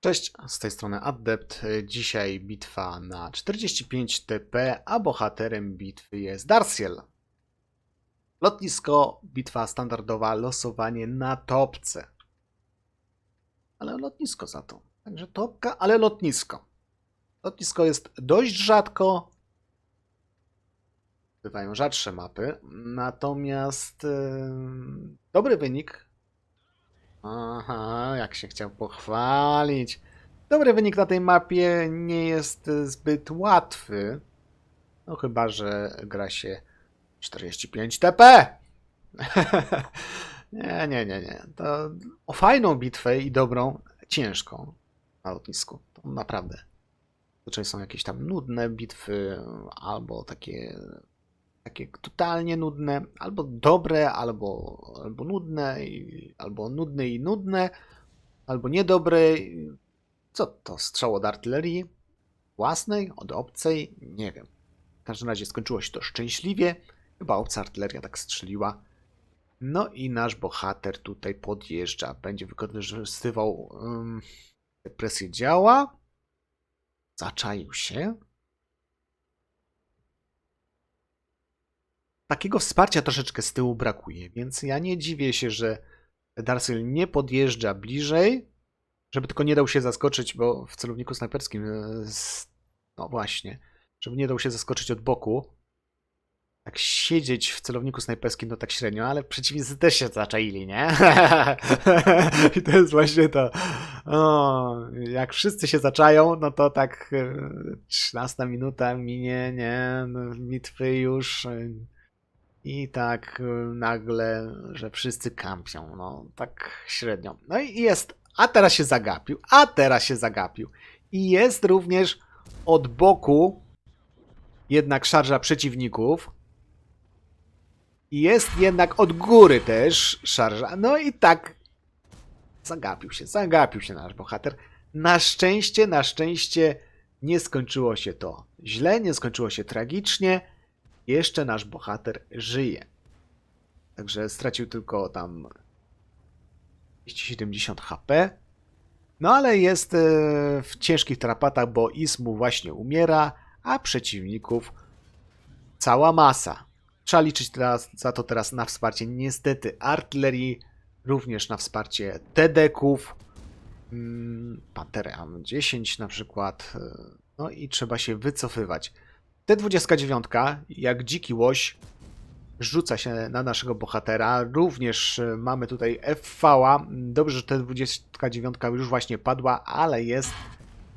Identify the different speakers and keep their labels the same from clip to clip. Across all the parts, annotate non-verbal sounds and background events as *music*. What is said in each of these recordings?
Speaker 1: Cześć, z tej strony Adept. Dzisiaj bitwa na 45 TP, a bohaterem bitwy jest Darciel. Lotnisko, bitwa standardowa, losowanie na topce. Ale lotnisko za to. Także topka, ale lotnisko. Lotnisko jest dość rzadko. Bywają rzadsze mapy. Natomiast em, dobry wynik Aha, jak się chciał pochwalić. Dobry wynik na tej mapie nie jest zbyt łatwy. No chyba, że gra się 45 TP. *laughs* nie, nie, nie, nie. To o fajną bitwę i dobrą, ciężką na lotnisku. To naprawdę. Zazwyczaj są jakieś tam nudne bitwy, albo takie takie totalnie nudne, albo dobre, albo, albo nudne, i, albo nudne i nudne, albo niedobre. Co to? Strzał od artylerii? Własnej? Od obcej? Nie wiem. W każdym razie skończyło się to szczęśliwie. Chyba obca artyleria tak strzeliła. No i nasz bohater tutaj podjeżdża. Będzie wykorzystywał um, presję działa. Zaczaił się. Takiego wsparcia troszeczkę z tyłu brakuje, więc ja nie dziwię się, że Darcyl nie podjeżdża bliżej, żeby tylko nie dał się zaskoczyć, bo w celowniku snajperskim, e, no właśnie, żeby nie dał się zaskoczyć od boku. Tak siedzieć w celowniku snajperskim to tak średnio, ale przeciwnicy też się zaczaili, nie? *laughs* I to jest właśnie to. O, jak wszyscy się zaczają, no to tak e, 13 minuta minie, nie? No, bitwy już. I tak y, nagle, że wszyscy kampią, no tak średnio. No i jest, a teraz się zagapił, a teraz się zagapił. I jest również od boku jednak szarża przeciwników. I jest jednak od góry też szarża. No i tak zagapił się, zagapił się nasz bohater. Na szczęście, na szczęście nie skończyło się to źle, nie skończyło się tragicznie jeszcze nasz bohater żyje. Także stracił tylko tam 270 HP. No ale jest e, w ciężkich trapatach, bo Ismu właśnie umiera, a przeciwników cała masa. Trzeba liczyć teraz, za to teraz na wsparcie niestety artylerii, również na wsparcie TD-ków, mm, Pantery AM10 na przykład. e, No i trzeba się wycofywać. T29, jak dziki łoś, rzuca się na naszego bohatera. Również e, mamy tutaj FV. Dobrze, że T29 już właśnie padła, ale jest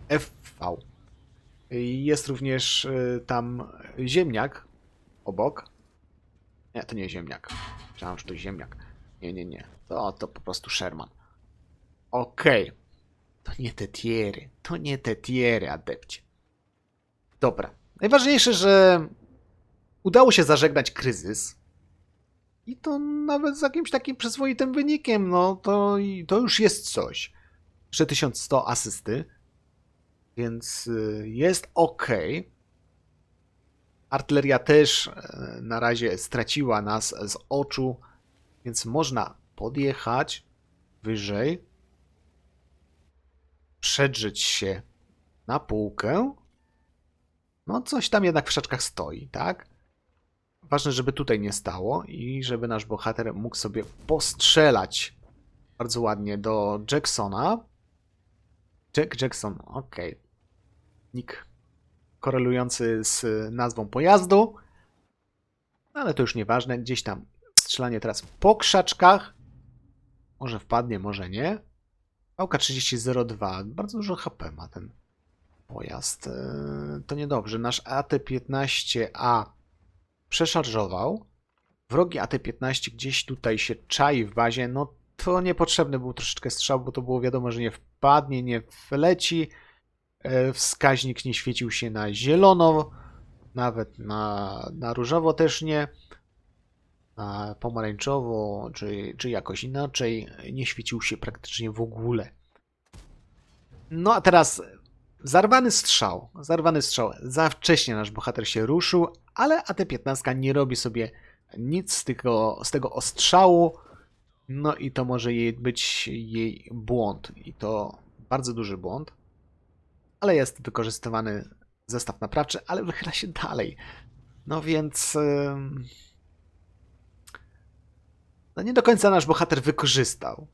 Speaker 1: FV. Jest również e, tam ziemniak obok. Nie, to nie ziemniak. Myślałem, że to ziemniak. Nie, nie, nie. To, to po prostu Sherman. Okej. To nie te tiery. To nie te tiery, adepcie. Dobra. Najważniejsze, że udało się zażegnać kryzys. I to nawet z jakimś takim przyzwoitym wynikiem, no to, to już jest coś. Jeszcze 1100 asysty, więc y, jest ok. Artyleria też e, na razie straciła nas z oczu, więc można podjechać wyżej, przedrzeć się na półkę no, coś tam jednak w szaczkach stoi, tak? Ważne, żeby tutaj nie stało i żeby nasz bohater mógł sobie postrzelać bardzo ładnie do Jacksona. Jack Jackson, okej. Nick korelujący z nazwą pojazdu. Ale to już nieważne. Gdzieś tam strzelanie teraz po krzaczkach. Może wpadnie, może nie. Pałka 3002. Bardzo dużo HP ma ten pojazd. e, To niedobrze. Nasz AT-15A przeszarżował. Wrogi AT-15 gdzieś tutaj się czai w bazie. No to niepotrzebny był troszeczkę strzał, bo to było wiadomo, że nie wpadnie, nie wleci. E, Wskaźnik nie świecił się na zielono, nawet na, na różowo też nie. Na pomarańczowo, czy, czy jakoś inaczej, nie świecił się praktycznie w ogóle. No a teraz Zarwany strzał, zarwany strzał. Za wcześnie nasz bohater się ruszył, ale AT-15 nie robi sobie nic z tego, z tego ostrzału. No i to może jej być jej błąd. I to Bardzo duży błąd. Ale jest wykorzystywany zestaw naprawczy, ale wychyla się dalej. No więc. No nie do końca nasz bohater wykorzystał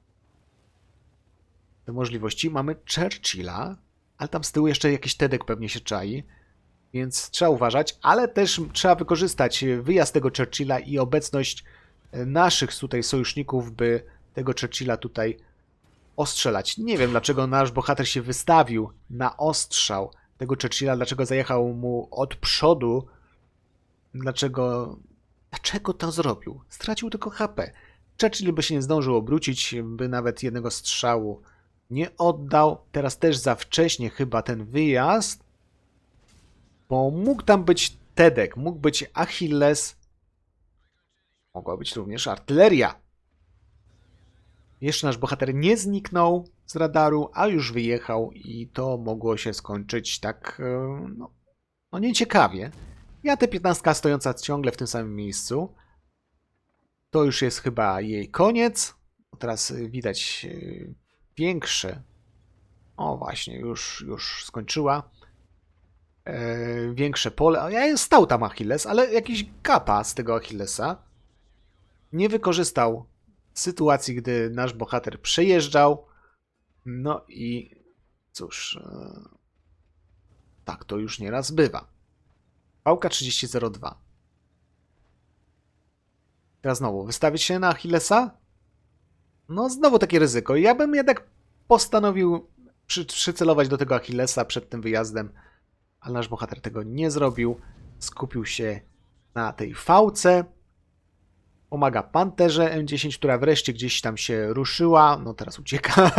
Speaker 1: te możliwości. Mamy Churchilla, ale tam z tyłu jeszcze jakiś Tedek pewnie się czai, więc trzeba uważać, ale też trzeba wykorzystać wyjazd tego Churchilla i obecność e, naszych tutaj sojuszników, by tego Churchilla tutaj ostrzelać. Nie wiem, dlaczego nasz bohater się wystawił na ostrzał tego Churchilla, dlaczego zajechał mu od przodu, dlaczego, dlaczego to zrobił. Stracił tylko HP. Churchill by się nie zdążył obrócić, by nawet jednego strzału nie oddał. Teraz też za wcześnie chyba ten wyjazd, bo mógł tam być Tedek, mógł być Achilles, mogła być również artyleria. Jeszcze nasz bohater nie zniknął z radaru, a już wyjechał i to mogło się skończyć tak, e, no, no nieciekawie. Ja te 15 stojąca ciągle w tym samym miejscu. To już jest chyba jej koniec. Teraz widać y, większe. O właśnie, już, już skończyła. E, większe pole. A Ja stał tam Achilles, ale jakiś kapa z tego Achillesa nie wykorzystał sytuacji, gdy nasz bohater przejeżdżał. No i cóż, e, tak to już nieraz bywa. Pałka 3002. Teraz znowu, wystawić się na Achillesa? No, znowu takie ryzyko. Ja bym jednak postanowił przy, przycelować do tego Achillesa przed tym wyjazdem, ale nasz bohater tego nie zrobił. Skupił się na tej fałce. Pomaga Panterze M10, która wreszcie gdzieś tam się ruszyła. No teraz ucieka.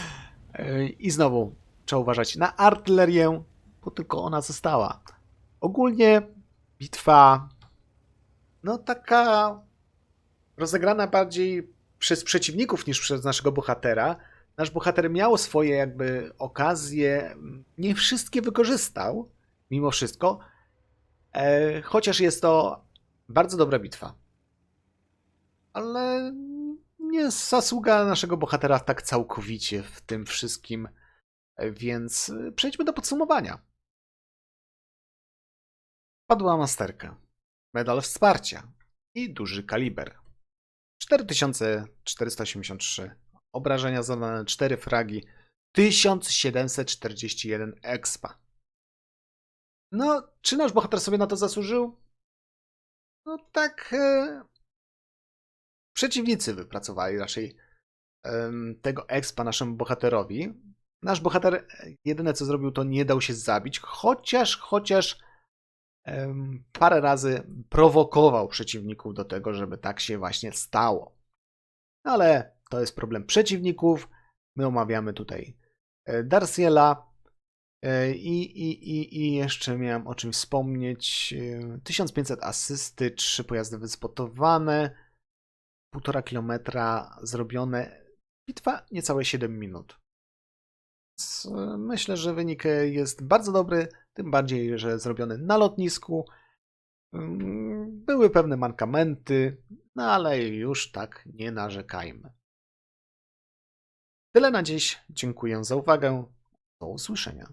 Speaker 1: *laughs* I znowu trzeba uważać na artylerię, bo tylko ona została. Ogólnie bitwa no taka rozegrana bardziej przez przeciwników niż przez naszego bohatera. Nasz bohater miał swoje jakby okazje, nie wszystkie wykorzystał, mimo wszystko, e, chociaż jest to bardzo dobra bitwa. Ale nie zasługa naszego bohatera tak całkowicie w tym wszystkim, e, więc przejdźmy do podsumowania. Padła masterka, medal wsparcia i duży kaliber. 4483 obrażenia zadane, 4 fragi, 1741 expa. No, czy nasz bohater sobie na to zasłużył? No tak. E... Przeciwnicy wypracowali raczej em, tego expa naszemu bohaterowi. Nasz bohater e, jedyne co zrobił, to nie dał się zabić, chociaż, chociaż parę razy prowokował przeciwników do tego, żeby tak się właśnie stało. Ale to jest problem przeciwników. My omawiamy tutaj e, Darciela. E, I, i, i, I jeszcze miałem o czym wspomnieć. E, 1500 asysty, 3 pojazdy wyspotowane, 1,5 kilometra zrobione. Bitwa niecałe 7 minut. E, Myślę, że wynik e, jest bardzo dobry, tym bardziej, że zrobiony na lotnisku. Mm, Były pewne mankamenty, no ale już tak nie narzekajmy. Tyle na dziś. Dziękuję za uwagę. Do usłyszenia.